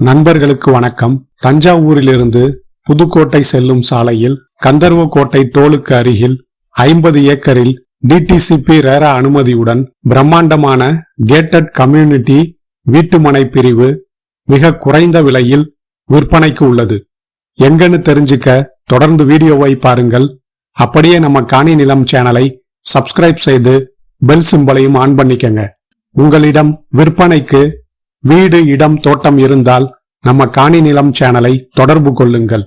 நண்பர்களுக்கு வணக்கம். தஞ்சாவூரிலிருந்து புதுக்கோட்டை செல்லும் சாலையில் கந்தர்வக்கோட்டை டோலுக்கு அருகில் ஐம்பது ஏக்கரில் டிடிசிபி ரேரா அனுமதியுடன் பிரம்மாண்டமான கேட்டட் கம்யூனிட்டி வீட்டுமனை பிரிவு மிக குறைந்த விலையில் விற்பனைக்கு உள்ளது. எங்கன்னு தெரிஞ்சுக்க தொடர்ந்து வீடியோவை பாருங்கள். அப்படியே நம்ம காணி நிலம் சேனலை சப்ஸ்கிரைப் செய்து பெல் சிம்பலையும் ஆன் பண்ணிக்கங்க. உங்களிடம் விற்பனைக்கு வீடு இடம் தோட்டம் இருந்தால் நம்ம காணி நிலம் சேனலை தொடர்பு கொள்ளுங்கள்.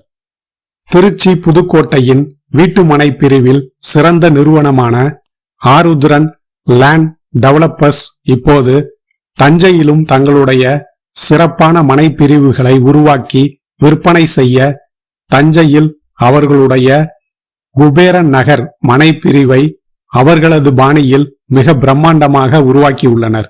திருச்சி புதுக்கோட்டையின் வீட்டுமனை பிரிவில் சிறந்த நிறுவனமான ஆருத்ரன் லேண்ட் டெவலப்பர்ஸ் இப்போது தஞ்சையிலும் தங்களுடைய சிறப்பான மனை பிரிவுகளை உருவாக்கி விற்பனை செய்ய தஞ்சையில் அவர்களுடைய குபேரன் நகர் மனை பிரிவை அவர்களது பாணியில் மிக பிரம்மாண்டமாக உருவாக்கியுள்ளனர்.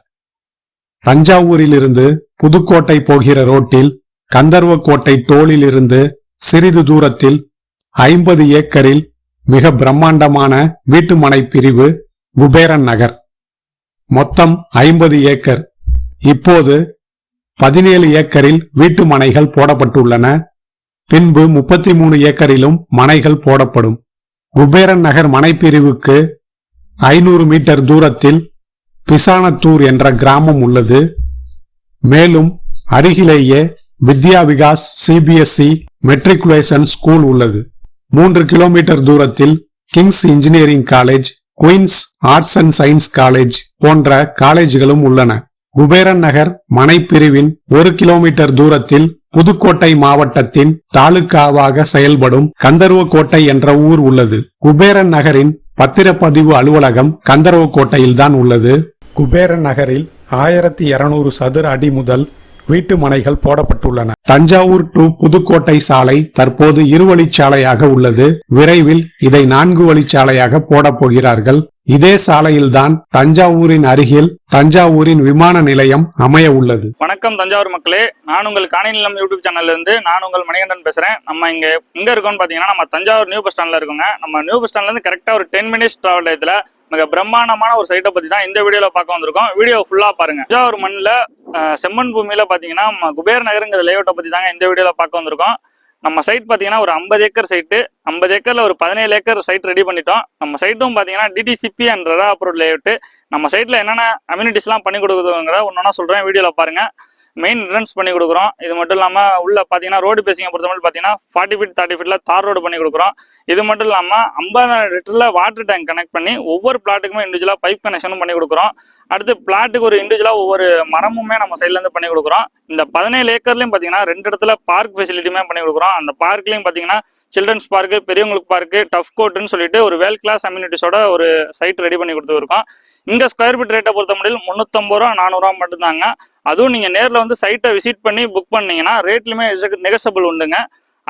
தஞ்சாவூரிலிருந்து புதுக்கோட்டை போகிற ரோட்டில் கந்தர்வக்கோட்டை டோலிலிருந்து சிறிது தூரத்தில் ஐம்பது ஏக்கரில் மிக பிரம்மாண்டமான வீட்டுமனை பிரிவு குபேரன் நகர். மொத்தம் ஐம்பது ஏக்கர். இப்போது பதினேழு ஏக்கரில் வீட்டு மனைகள் போடப்பட்டுள்ளன. பின்பு முப்பத்தி மூணு ஏக்கரிலும் மனைகள் போடப்படும். குபேரன் நகர் மனைப்பிரிவுக்கு ஐநூறு மீட்டர் தூரத்தில் பிசானத்தூர் என்ற கிராமம் உள்ளது. மேலும் அருகிலேயே Vidya Vikas CBSE matriculation school உள்ளது. மூன்று கிலோமீட்டர் தூரத்தில் Kings Engineering College Queens Arts and Science College போன்ற காலேஜ்களும் உள்ளன. குபேரன் நகர் மனைப்பிரிவின் ஒரு கிலோமீட்டர் தூரத்தில் புதுக்கோட்டை மாவட்டத்தின் தாலுக்காவாக செயல்படும் கந்தர்வக்கோட்டை என்ற ஊர் உள்ளது. குபேரன் நகரின் பத்திரப்பதிவு அலுவலகம் கந்தர்வக்கோட்டையில்தான் உள்ளது. குபேரன் நகரில் ஆயிரத்தி இருநூறு சதுர அடி முதல் வீட்டு மனைகள் போடப்பட்டுள்ளன. தஞ்சாவூர் டு புதுக்கோட்டை சாலை தற்போது இருவழிச்சாலையாக உள்ளது. விரைவில் இதை நான்கு வழிச்சாலையாக போடப் போகிறார்கள். இதே சாலையில்தான் தஞ்சாவூரின் அருகில் தஞ்சாவூரின் விமான நிலையம் அமைய உள்ளது. வணக்கம் தஞ்சாவூர் மக்களே. நான் உங்கள் காணிநிலம் யூடியூப் சேனல்ல இருந்து நான் உங்கள் மணிகண்டன் பேசுறேன். நம்ம இங்க எங்க இருக்கோம்னு பாத்தீங்கன்னா நம்ம தஞ்சாவூர் நியூ பஸ் ஸ்டாண்ட்ல இருக்கோங்க. நம்ம நியூ பஸ் ஸ்டாண்ட்ல இருந்து கரெக்டா ஒரு டென் மினிட்ஸ் டிராவல் டயத்துல மிக பிரம்மாண்டமான ஒரு சைட்டை பத்தி தான் இந்த வீடியோல பார்க்க வந்திருக்கோம். வீடியோ ஃபுல்லா பாருங்க. தஞ்சாவூர் மண்ணில் செம்மண் பூமியில பாத்தீங்கன்னா நம்ம குபேர் நகருங்கிற லேஅவுட்டை பத்தி தாங்க இந்த வீடியோல பார்க்க வந்திருக்கோம். நம்ம சைட் பாத்தீங்கன்னா ஒரு ஐம்பது ஏக்கர் சைட்டு ஐம்பது ஏக்கர்ல ஒரு பதினேழு ஏக்கர் சைட் ரெடி பண்ணிட்டோம். நம்ம சைட்டும் பாத்தீங்கன்னா DTCP and RERA approve layout நம்ம சைட்ல என்னென்ன அம்யூனிட்டிஸ்லாம் பண்ணி கொடுக்குதுங்கிற ஒன்றா சொல்றேன். வீடியோவில் பாருங்க. மெயின் என்ட்ரன்ஸ் பண்ணி கொடுக்குறோம். இது மட்டும் இல்லாமல் உள்ள பார்த்தீங்கன்னா ரோடு பேசிங்க பொறுத்த மட்டும் பார்த்தீங்கன்னா ஃபார்ட்டி ஃபீட் தேர்ட்டி ஃபீட்டில் தார் ரோடு பண்ணி கொடுக்குறோம். இது மட்டும் இல்லாமல் ஐம்பதாயிரம் லிட்டரில் வாட்டர் டேங்க் கனெக்ட் பண்ணி ஒவ்வொரு பிளாட்டுக்குமே இண்டிவிஜுவலாக பைப் கனெக்ஷனும் பண்ணி கொடுக்குறோம். அடுத்து பிளாட்டுக்கு ஒரு இண்டிவிஜுவலாக ஒவ்வொரு மரமுமே நம்ம சைட்லேருந்து பண்ணி கொடுக்குறோம். இந்த பதினேழு ஏக்கர்லையும் பார்த்தீங்கன்னா ரெண்டு இடத்துல பார்க் ஃபெசிலிட்டியுமே பண்ணி கொடுக்குறோம். அந்த பார்க்லையும் பார்த்தீங்கன்னா சில்ட்ரன்ஸ் பார்க்கு பெரியவங்களுக்கு பார்க்கு டஃப் கோட்டுன்னு சொல்லிட்டு ஒரு வேல் கிளாஸ் அம்யூனிட்டிஸோட ஒரு சைட் ரெடி பண்ணி கொடுத்துருக்கோம். இங்கே ஸ்கொயர் ஃபீட் ரேட்டை பொறுத்த முடியல முந்நூற்றம்பது ரூபா நானூறுரூவா மட்டும்தாங்க. அதுவும் நீங்கள் நேரில் வந்து சைட்டை விசிட் பண்ணி புக் பண்ணீங்கன்னா ரேட்லையுமே நெகசபிள் உண்டுங்க.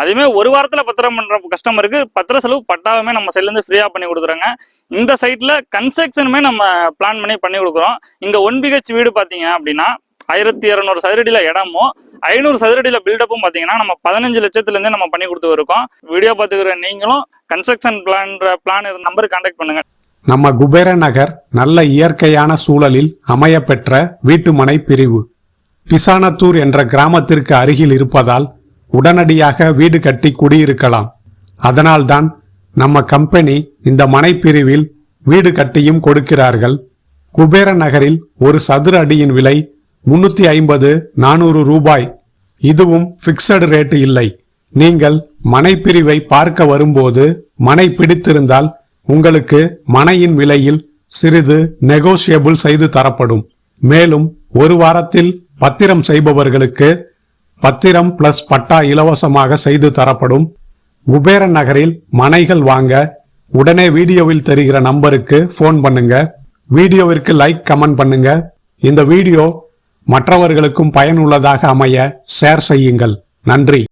அதுவுமே ஒரு வாரத்தில் பத்திரம் பண்ணுற கஸ்டமருக்கு பத்திர செலவு பட்டாவுமே நம்ம சைட்லேருந்து ஃப்ரீயாக பண்ணி கொடுக்குறோங்க. இந்த சைட்டில் கன்ஸ்ட்ரக்ஷனுமே நம்ம பிளான் பண்ணி பண்ணி கொடுக்குறோம். இங்கே ஒன் பிஹெச் வீடு பார்த்தீங்க அப்படின்னா ஆயிரத்தி இரநூறு சதுரடியில் இடமும் ஐநூறு சதுரடியில் பில்டப்பும் பார்த்தீங்கன்னா நம்ம பதினஞ்சு லட்சத்துலேருந்தே நம்ம பண்ணி கொடுத்து இருக்கோம். வீடியோ பார்த்துக்கிற நீங்களும் கன்ஸ்ட்ரக்ஷன் பிளான்ற பிளான் நம்பருக்கு கான்டாக்ட் பண்ணுங்கள் நம்ம குபேர நகர் நல்ல இயற்கையான சூழலில் அமையப்பெற்ற வீட்டுமனை பிரிவு. பிசானத்தூர் என்ற கிராமத்திற்கு அருகில் இருப்பதால் உடனடியாக வீடு கட்டி குடியிருக்கலாம். அதனால்தான் நம்ம கம்பெனி இந்த மனைப்பிரிவில் வீடு கட்டியும் கொடுக்கிறார்கள். குபேர நகரில் ஒரு சதுர அடியின் விலை முன்னூத்தி ஐம்பது நானூறு ரூபாய். இதுவும் பிக்சடு ரேட்டு இல்லை. நீங்கள் மனைப்பிரிவை பார்க்க வரும்போது மனை பிடித்திருந்தால் உங்களுக்கு மனையின் விலையில் சிறிது நெகோசியபிள் செய்து தரப்படும். மேலும் ஒரு வாரத்தில் பத்திரம் செய்பவர்களுக்கு பத்திரம் பிளஸ் பட்டா இலவசமாக செய்து தரப்படும். குபேரன் நகரில் மனைகள் வாங்க உடனே வீடியோவில் தெரிகிற நம்பருக்கு ஃபோன் பண்ணுங்க. வீடியோவிற்கு லைக் கமெண்ட் பண்ணுங்க. இந்த வீடியோ மற்றவர்களுக்கும் பயனுள்ளதாக அமைய ஷேர் செய்யுங்கள். நன்றி.